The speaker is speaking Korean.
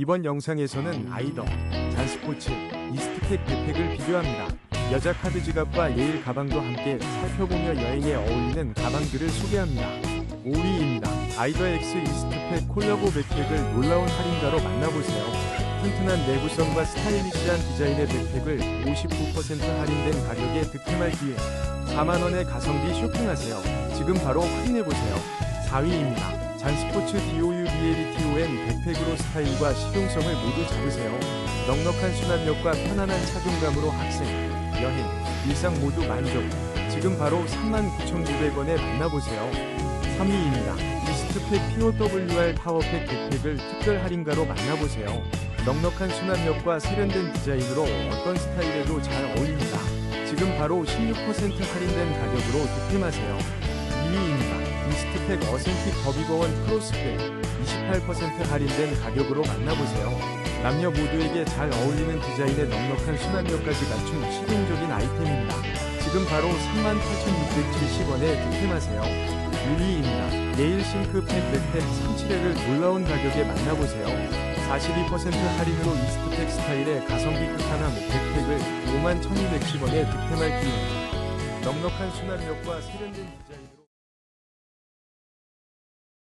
이번 영상에서는 아이더, 잔스포츠, 이스트텍 백팩을 비교합니다. 여자 카드 지갑과 예일 가방도 함께 살펴보며 여행에 어울리는 가방들을 소개합니다. 5위입니다. 아이더 X 이스트팩 콜라보 백팩을 놀라운 할인가로 만나보세요. 튼튼한 내구성과 스타일리시한 디자인의 백팩을 59% 할인된 가격에 득템할 기회. 4만원의 가성비 쇼핑하세요. 지금 바로 확인해보세요. 4위입니다. 잔스포츠 DOUBLETON 백팩으로 스타일과 실용성을 모두 잡으세요. 넉넉한 수납력과 편안한 착용감으로 학생, 여행, 일상 모두 만족. 지금 바로 39,900원에 만나보세요. 3위입니다. 이스트팩 POWR 파워팩 백팩을 특별 할인가로 만나보세요. 넉넉한 수납력과 세련된 디자인으로 어떤 스타일에도 잘 어울립니다. 지금 바로 16% 할인된 가격으로 득템하세요. 2위입니다. 이스트팩 어센틱 더비거원 크로스백 28% 할인된 가격으로 만나보세요. 남녀 모두에게 잘 어울리는 디자인의 넉넉한 수납력까지 갖춘 실용적인 아이템입니다. 지금 바로 38,670원에 득템하세요. 1위입니다. 네일 싱크팩 백팩 37회를 놀라운 가격에 만나보세요. 42% 할인으로 이스트팩 스타일의 가성비 끝하나 백팩을 51,210원에 득템할 기회. 넉넉한 수납력과 세련된 디자인.